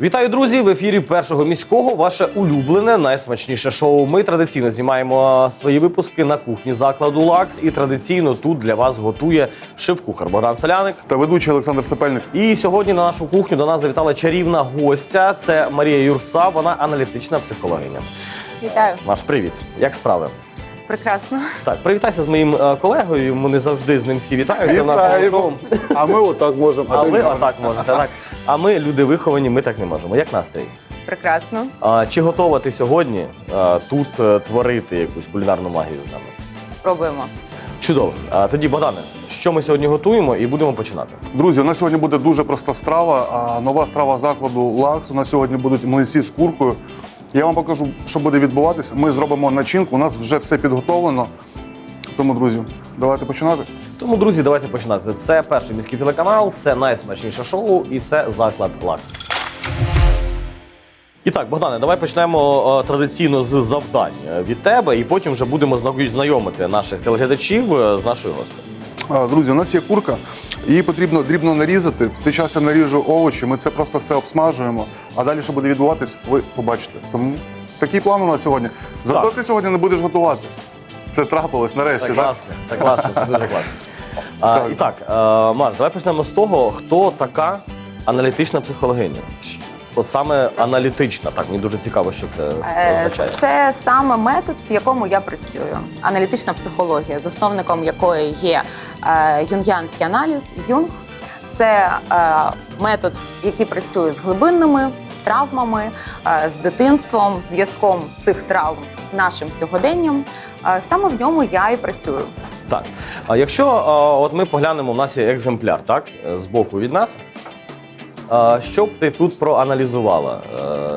Вітаю, друзі! В ефірі першого міського ваше улюблене, найсмачніше шоу. Ми традиційно знімаємо свої випуски на кухні закладу Лакс. І традиційно тут для вас готує шеф-кухар Богдан Соляник. та ведучий Олександр Сапельник. І сьогодні на нашу кухню до нас завітала чарівна гостя. Це Марія Юрса. Вона аналітична психологиня. Вітаю, Маш, привіт! Як справи? прекрасно. Так, привітайся з моїм е, колегою. Ми не завжди з ним всі вітаються в нашому шоу. А ми отак можемо. А ви отак можете. Так. А ми, люди виховані, ми так не можемо. Як настрій? Прекрасно. А, чи готова ти сьогодні а, тут е, творити якусь кулінарну магію з нами? Спробуємо. Чудово. А, тоді, Богдане, що ми сьогодні готуємо і будемо починати. Друзі, у нас сьогодні буде дуже проста страва. А нова страва закладу Лакс. У нас сьогодні будуть млинці з куркою. Я вам покажу, що буде відбуватися. Ми зробимо начинку. У нас вже все підготовлено. Тому, друзі, давайте починати. Тому, друзі, давайте починати. Це перший міський телеканал, це найсмачніше шоу і це заклад Лакс. І так, Богдане, давай почнемо е, традиційно з завдань е, від тебе, і потім вже будемо зна- знайомити наших телеглядачів е, з нашою гостею. А, Друзі, у нас є курка. Її потрібно дрібно нарізати. В цей час я наріжу овочі. Ми це просто все обсмажуємо. А далі, що буде відбуватись, ви побачите. Тому такий план у нас сьогодні. Зато Так. ти сьогодні не будеш готувати. Це трапилось нарешті, Це так? класно, це класно, це дуже класно. А, і так, е, Маш, давай почнемо з того, хто така аналітична психологиня. Щ- От саме аналітична, так мені дуже цікаво, що це Е, означає. Це саме метод, в якому я працюю. Аналітична психологія, засновником якої є е, юнгіанський аналіз, юнг. Це е, метод, який працює з глибинними травмами, е, з дитинством, зв'язком цих травм з нашим сьогоденням. Е, Саме в ньому я і працюю. Так. А якщо е, от ми поглянемо, у нас є екземпляр, так, е, збоку від нас. Що б ти тут проаналізувала?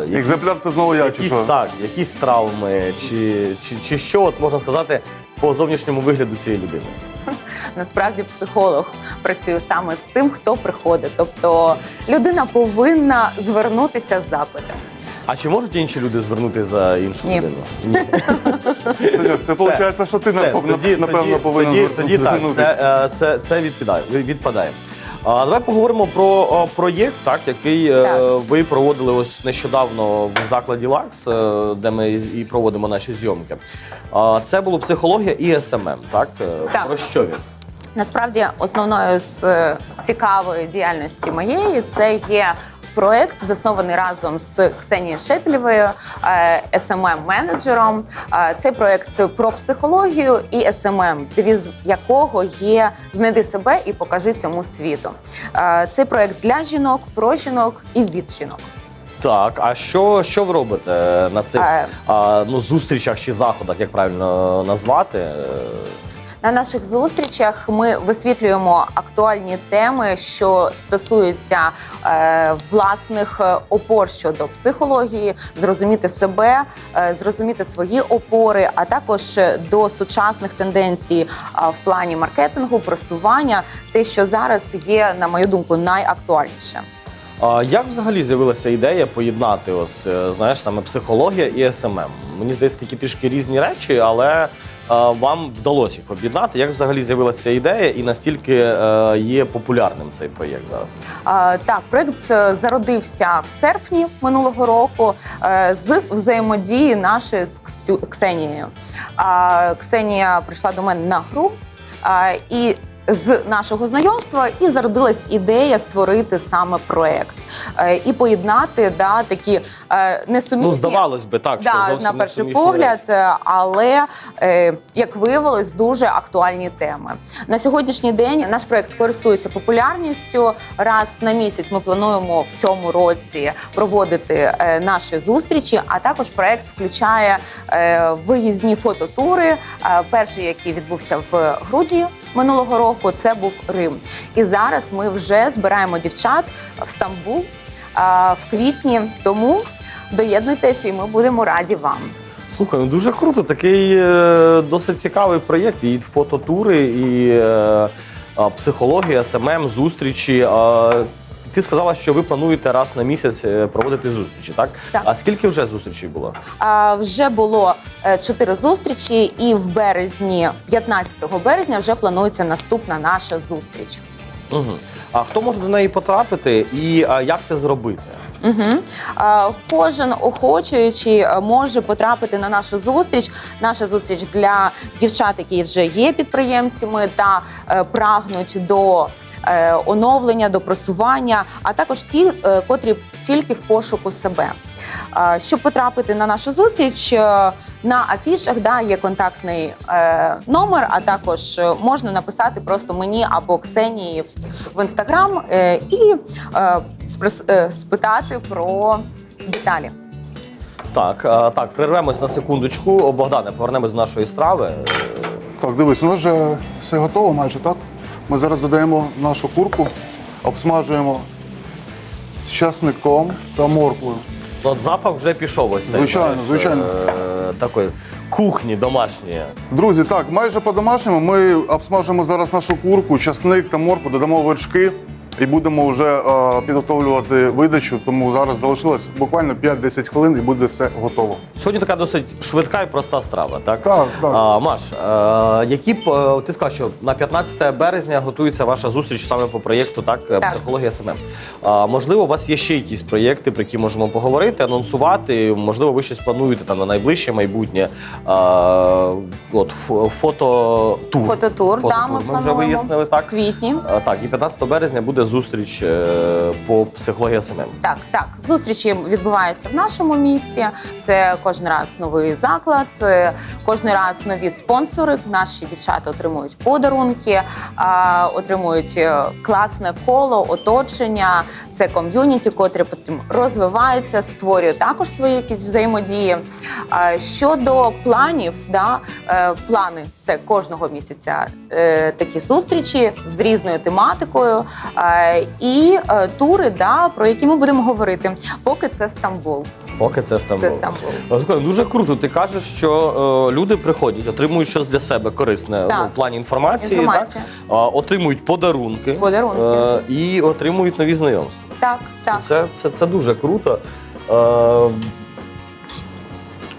Якісь- Екземпляр це знову я, чи якісь, що? так, якісь травми, чи, чи, чи що от можна сказати по зовнішньому вигляду цієї людини? Насправді психолог працює саме з тим, хто приходить. Тобто людина повинна звернутися з запитом. А чи можуть інші люди звернути за іншу Ні. людину? Ні. Це, виходить, що ти Все, напев- тоді, напевно тоді, повинен тоді, тоді так, це, е, це, це відпадає. відпадає. А, давай поговоримо про проєкт, так, який е, Так. ви проводили ось нещодавно в закладі Лакс, е, де ми і проводимо наші зйомки. А, це було психологія і СММ, так? Е, Так. Про що він? Насправді, основною з е, цікавої діяльності моєї це є. Проект заснований разом з Ксенією Шепелєвою, smm менеджером Цей проект про психологію і SMM, девіз якого є знайди себе і покажи цьому світу. Е, Цей проект для жінок, про жінок і від жінок. Так, а що, що ви робите на цих Е. а, ну, зустрічах чи заходах, як правильно назвати? Е, На наших зустрічах ми висвітлюємо актуальні теми, що стосуються е, власних е, опор щодо психології, зрозуміти себе, е, зрозуміти свої опори, а також е, до сучасних тенденцій а, в плані маркетингу, просування, те, що зараз є, на мою думку, найактуальніше. А як взагалі з'явилася ідея поєднати ось е, знаєш саме психологія і СММ? Мені здається, такі трішки різні речі, але е, вам вдалося їх об'єднати. Як взагалі з'явилася ідея і настільки е, є популярним цей проєкт зараз? Так, проект е, зародився в серпні минулого року е, з взаємодії нашої з Ксенією. Ксенія прийшла до мене на гру. І з нашого знайомства і зародилась ідея створити саме проект е, і поєднати да, такі е, несумісні Ну, здавалось би, так, що зовсім на перший погляд, речі. е, але е, як виявилось, дуже актуальні теми. На сьогоднішній день наш проект користується популярністю. Раз на місяць ми плануємо в цьому році проводити е, наші зустрічі. А також проект включає е, виїзні фототури. Е, перший, який відбувся в грудні минулого року, це був Рим. І зараз ми вже збираємо дівчат в Стамбул е, в квітні. Тому доєднуйтеся, і ми будемо раді вам. Слухай, ну дуже круто. Такий е, досить цікавий проєкт. І фототури, і е, психологія, СММ, зустрічі. А, ти сказала, що ви плануєте раз на місяць е, проводити зустрічі, так? Так. А скільки вже зустрічей було? А, Вже було е, чотири зустрічі, і в березні, 15 березня, вже планується наступна наша зустріч. Угу. А хто може до неї потрапити і а, як це зробити? Угу. Е, кожен охочуючий е, може потрапити на нашу зустріч. Наша зустріч для дівчат, які вже є підприємцями та е, прагнуть до оновлення, до просування, а також ті, е, котрі тільки в пошуку себе. Е, щоб потрапити на нашу зустріч, е, на афішах да, є контактний е, номер, а також е, можна написати просто мені або Ксенії в- інстаграм е, і е, е, спитати про деталі. Так, так, прервемось на секундочку. Богдане, повернемось до нашої страви. Так, дивись, у нас вже все готово майже, так? Ми зараз додаємо нашу курку, обсмажуємо з часником та морквою. От запах вже пішов ось цей. Звичайно, знаєш, звичайно. е, Такої кухні домашньої. Друзі, так, майже по-домашньому ми обсмажимо зараз нашу курку, часник та морку, додамо вершки і будемо вже е, підготовлювати видачу. Тому зараз залишилось буквально 5-10 хвилин і буде все готово. Сьогодні така досить швидка і проста страва, так? Так, так. А, Маш, е, які б е, ти сказав, що на 15 березня готується ваша зустріч саме по проєкту, так, Так. психологія СММ. А, можливо, у вас є ще якісь проєкти, про які можемо поговорити, анонсувати. Можливо, ви щось плануєте там на найближче майбутнє. А, от ф- фототур. Фототур, да, ми ми вже вияснили так. Квітні. А, Так, і 15 березня буде зустріч е, по психології СММ. Так, так. Зустрічі відбуваються в нашому місті. Це кожен раз новий заклад, е, кожен раз нові спонсори. Наші дівчата отримують подарунки, а, отримують е, класне коло, оточення. Це ком'юніті, котре потім розвивається, створює також свої якісь взаємодії. А, Щодо планів, да, е, плани це кожного місяця е, такі зустрічі з різною тематикою е, і е, тури, да, про які ми будемо говорити. Поки це Стамбул. Поки це Стамбул. Це Стамбул. Слухай, Дуже круто. Ти кажеш, що е, люди приходять, отримують щось для себе корисне Так. ну, в плані інформації, Інформація. Так? Отримують подарунки, Подарунки. е, і отримують нові знайомства. Так, так. Це, це, це дуже круто. Е,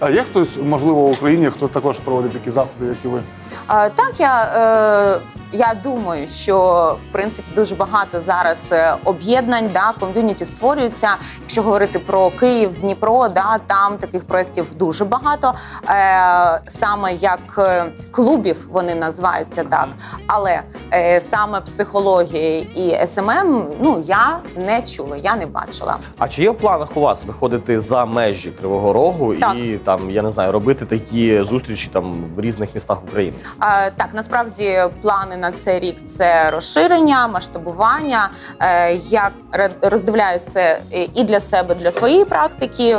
А є хтось, можливо, в Україні, хто також проводить такі заходи, як і ви? Так, я, е, я думаю, що в принципі дуже багато зараз е, об'єднань, да, ком'юніті створюються. Якщо говорити про Київ, Дніпро, да, там таких проєктів дуже багато. Е, саме як клубів вони називаються так. Але е, саме психологія і СММ, ну я не чула, я не бачила. а чи є в планах у вас виходити за межі Кривого Рогу Так. і там, я не знаю, робити такі зустрічі там в різних містах України? Так, насправді плани на цей рік це розширення, масштабування. Е, Я ре- роздивляю це е, і для себе, для своєї практики,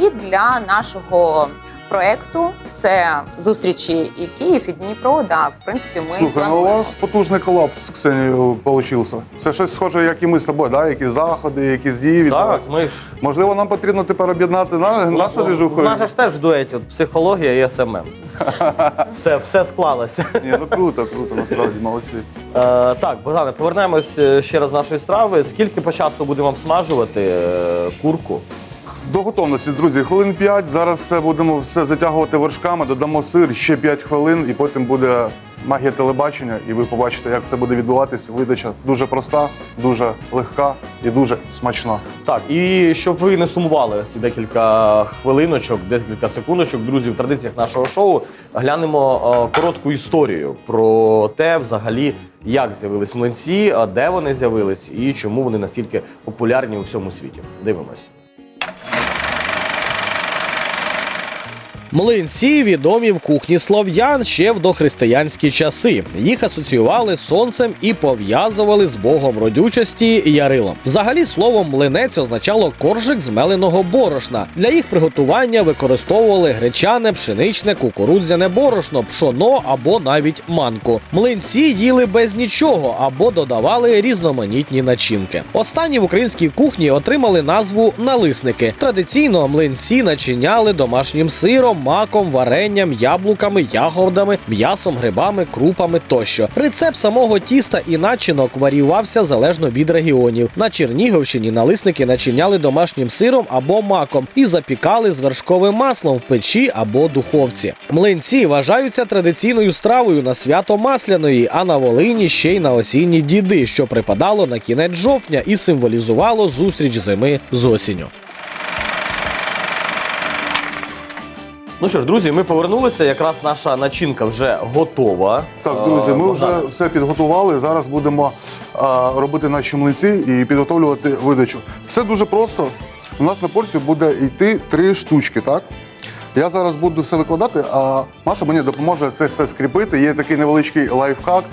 і для нашого проекту. Це зустрічі і Київ, і Дніпро. Да, в принципі, ми Слухай, ну у плануємо. вас потужний колаб з Ксенією вийшов. Це щось схоже, як і ми з тобою, да? якісь заходи, якісь дії Так, відбуваються. ми ж Можливо, нам потрібно тепер об'єднати на, нашу Ну, двіжуху. У нас же ж теж в дуеті от, психологія і СММ. все, все склалося. Ні, ну круто, круто, насправді, молодці. Е, так, Богдане, повернемось е, ще раз до нашої страви. Скільки по часу будемо обсмажувати е, курку? До готовності, друзі, хвилин 5. Зараз все будемо все затягувати вершками, додамо сир ще 5 хвилин, і потім буде магія телебачення, і ви побачите, як це буде відбуватися. Видача дуже проста, дуже легка і дуже смачна. Так, і щоб ви не сумували ці декілька хвилиночок, декілька секундочок, друзі, в традиціях нашого шоу глянемо е, коротку історію про те, взагалі, як з'явились млинці, де вони з'явились і чому вони настільки популярні у всьому світі. Дивимось. Млинці відомі в кухні слов'ян ще в дохристиянські часи. Їх асоціювали з сонцем і пов'язували з богом родючості Ярилом. Взагалі, слово млинець означало коржик з меленого борошна. Для їх приготування використовували гречане, пшеничне, кукурудзяне борошно, пшоно або навіть манку. Млинці їли без нічого або додавали різноманітні начинки. Останні в українській кухні отримали назву налисники. Традиційно млинці начиняли домашнім сиром, маком, варенням, яблуками, ягодами, м'ясом, грибами, крупами тощо. Рецепт самого тіста і начинок варіювався залежно від регіонів. На Чернігівщині налисники начиняли домашнім сиром або маком і запікали з вершковим маслом в печі або духовці. Млинці вважаються традиційною стравою на свято Масляної, а на Волині ще й на осінні діди, що припадало на кінець жовтня і символізувало зустріч зими з осінню. Ну що ж, друзі, ми повернулися. Якраз наша начинка вже готова. Так, друзі, Е, ми вже все підготували. Зараз будемо а, робити наші млинці і підготовлювати видачу. Все дуже просто. У нас на порцію буде йти три штучки, так? Я зараз буду все викладати, а Маша мені допоможе це все скріпити. Є такий невеличкий лайфхак,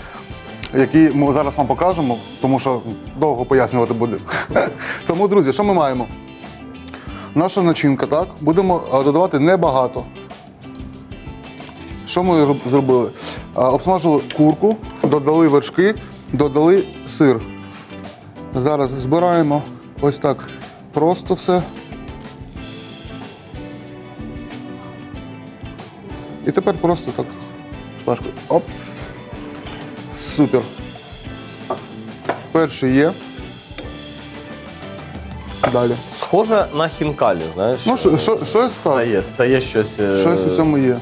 який ми зараз вам покажемо, тому що довго пояснювати буде. Тому, друзі, що ми маємо? Наша начинка, так? Будемо додавати небагато. Що ми зробили? Обсмажили курку, додали вершки, додали сир. Зараз збираємо ось так просто все. І тепер просто так шпажкою. Оп. Супер. Перший є. Далі. Схоже на хінкалі, знаєш. Ну, що, що, щось стає, стає щось. е, Щось у цьому є.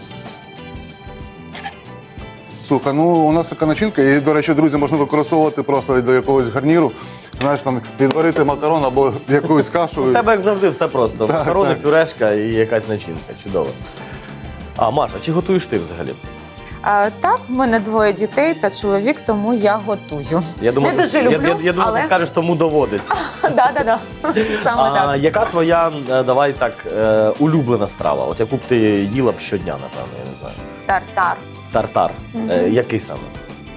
Слухай, ну у нас така начинка, і, до речі, друзі, можна використовувати просто до якогось гарніру. Знаєш, там відварити макарон або якусь кашу. У тебе як завжди все просто. Макарони, так. пюрешка і якась начинка. Чудово. А, Маша, чи готуєш ти взагалі? А, так, в мене двоє дітей, п'ять чоловік, тому я готую. Я думаю, Не дуже люблю, я, я, я думаю, але- ти скажеш, тому доводиться. Да, да, да. Саме А так. яка твоя, е, давай так, е, улюблена страва? От яку б ти їла б щодня, напевно, я не знаю. Тартар. Тартар. Е, який саме?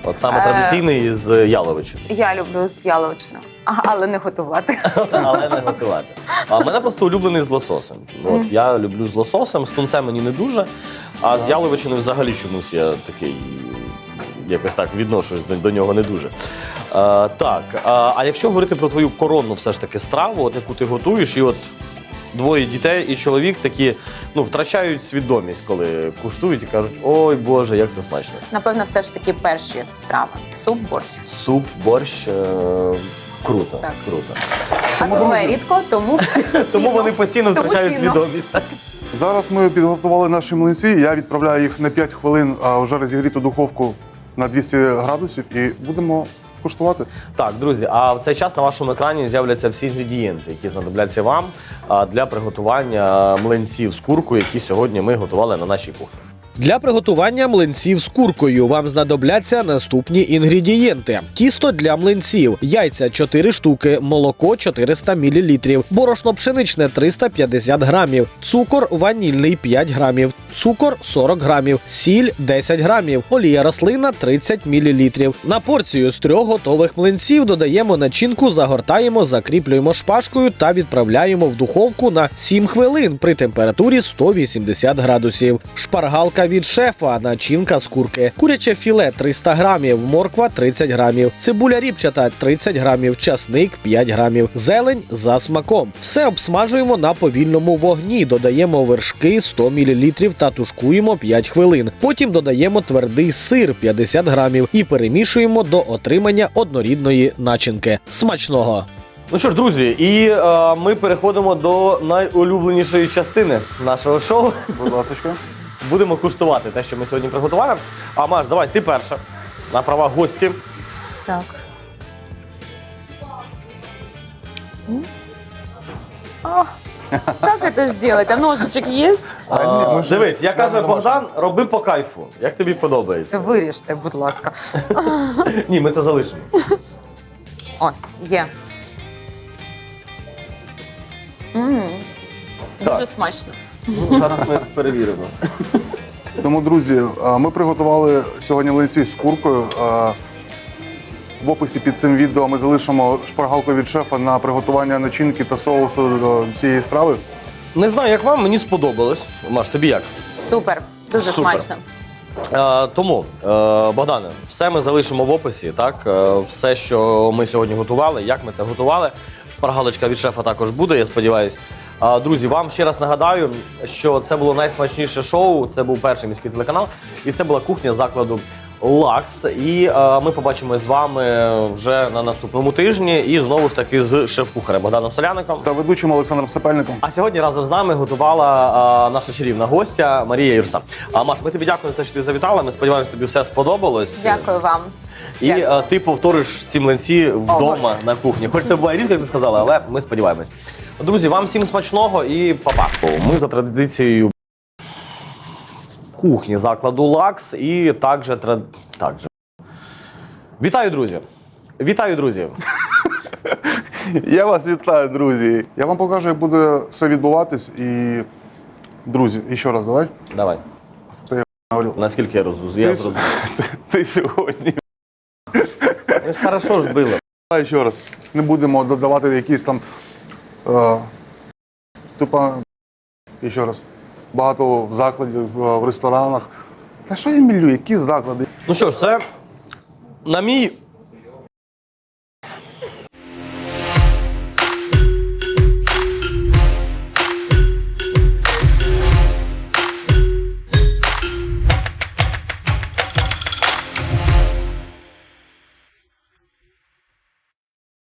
От саме Е, традиційний з яловичини. Я люблю з яловичиною, А, але не готувати. але не готувати. А в мене просто улюблений з лососем. От я люблю з лососем, з тунцем мені не дуже, а з яловичиною взагалі чомусь я такий якось так відношусь до, до нього не дуже. А, так, а, а якщо говорити про твою коронну все ж таки страву, от яку ти готуєш, і от двоє дітей і чоловік такі ну, втрачають свідомість, коли куштують і кажуть, ой Боже, як це смачно. Напевно, все ж таки перші страви. Суп, борщ. Суп, борщ. Е- круто, Так. круто. А це буває рідко, тому Тому вони постійно втрачають свідомість. Так? Зараз ми підготували наші млинці. Я відправляю їх на 5 хвилин, а вже розігріту духовку на 200 градусів і будемо куштувати. Так, друзі, а в цей час на вашому екрані з'являться всі інгредієнти, які знадобляться вам для приготування млинців з куркою, які сьогодні ми готували на нашій кухні. Для приготування млинців з куркою вам знадобляться наступні інгредієнти: тісто для млинців, яйця 4 штуки, молоко 400 мл, борошно пшеничне 350 грамів, цукор ванільний 5 грамів, цукор 40 грамів, сіль 10 грамів, олія рослина 30 мл. На порцію з трьох готових млинців додаємо начинку, загортаємо, закріплюємо шпажкою та відправляємо в духовку на 7 хвилин при температурі 180 градусів. Шпаргалка від шефа, начинка з курки, куряче філе 300 грамів, морква 30 грамів, цибуля ріпчата 30 грамів, часник 5 грамів, зелень за смаком. Все обсмажуємо на повільному вогні, додаємо вершки 100 мл та тушкуємо 5 хвилин. Потім додаємо твердий сир 50 грамів і перемішуємо до отримання однорідної начинки. Смачного! Ну що ж, друзі, і е, ми переходимо до найулюбленішої частини нашого шоу. Будь ласка. Будемо куштувати те, що ми сьогодні приготували. А Маш, давай, ти перша. На права гості. так. М? А, Как это сделать? А ножичек есть? А, ні, А, ми ж- дивись, я нам не. Богдан, роби по кайфу. Як тобі Це подобається? виріжте, будь ласка. Ні, ми це залишимо. Ось, є. Дуже смачно. Ну, Зараз ми перевіримо. Тому, друзі, а, ми приготували сьогодні млинці з куркою. А, В описі під цим відео ми залишимо шпаргалку від шефа на приготування начинки та соусу до цієї страви. Не знаю, як вам, мені сподобалось. Маш, тобі як? Супер, дуже Супер. смачно. Е, тому, е, Богдане, все ми залишимо в описі, так? Е, все, що ми сьогодні готували, як ми це готували. Шпаргалочка від шефа також буде, я сподіваюся. Друзі, вам ще раз нагадаю, що це було найсмачніше шоу. Це був перший міський телеканал, і це була кухня закладу Лакс. І е, ми побачимось з вами вже на наступному тижні. І знову ж таки з шеф-кухарем Богданом Соляником. Та ведучим Олександром Сапельником. А сьогодні разом з нами готувала наша чарівна гостя Марія Юрса. А Маш, ми тобі дякуємо за те, що ти завітала. Ми сподіваємося, тобі все сподобалось. Дякую вам. І Дякую. ти повториш ці млинці вдома на кухні. Хоч це буває рідко, як ти сказала, але ми сподіваємось. Друзі, вам всім смачного і па-па. Ми за традицією кухні закладу Лакс і також тра... також. Вітаю, друзі! Вітаю, друзі! Я вас вітаю, друзі. Я вам покажу, як буде все відбуватись. І, друзі, ще раз давай. Давай. Говорю. Наскільки я розумію? Я Ти, зрозумів. ти, ти сьогодні. Ми ж хорошо ж били. Давай ще раз. Не будемо додавати якісь там. Е, типа, ще раз. Багато закладів е, в ресторанах. Та що я мілю, які заклади? Ну що ж, це, на мій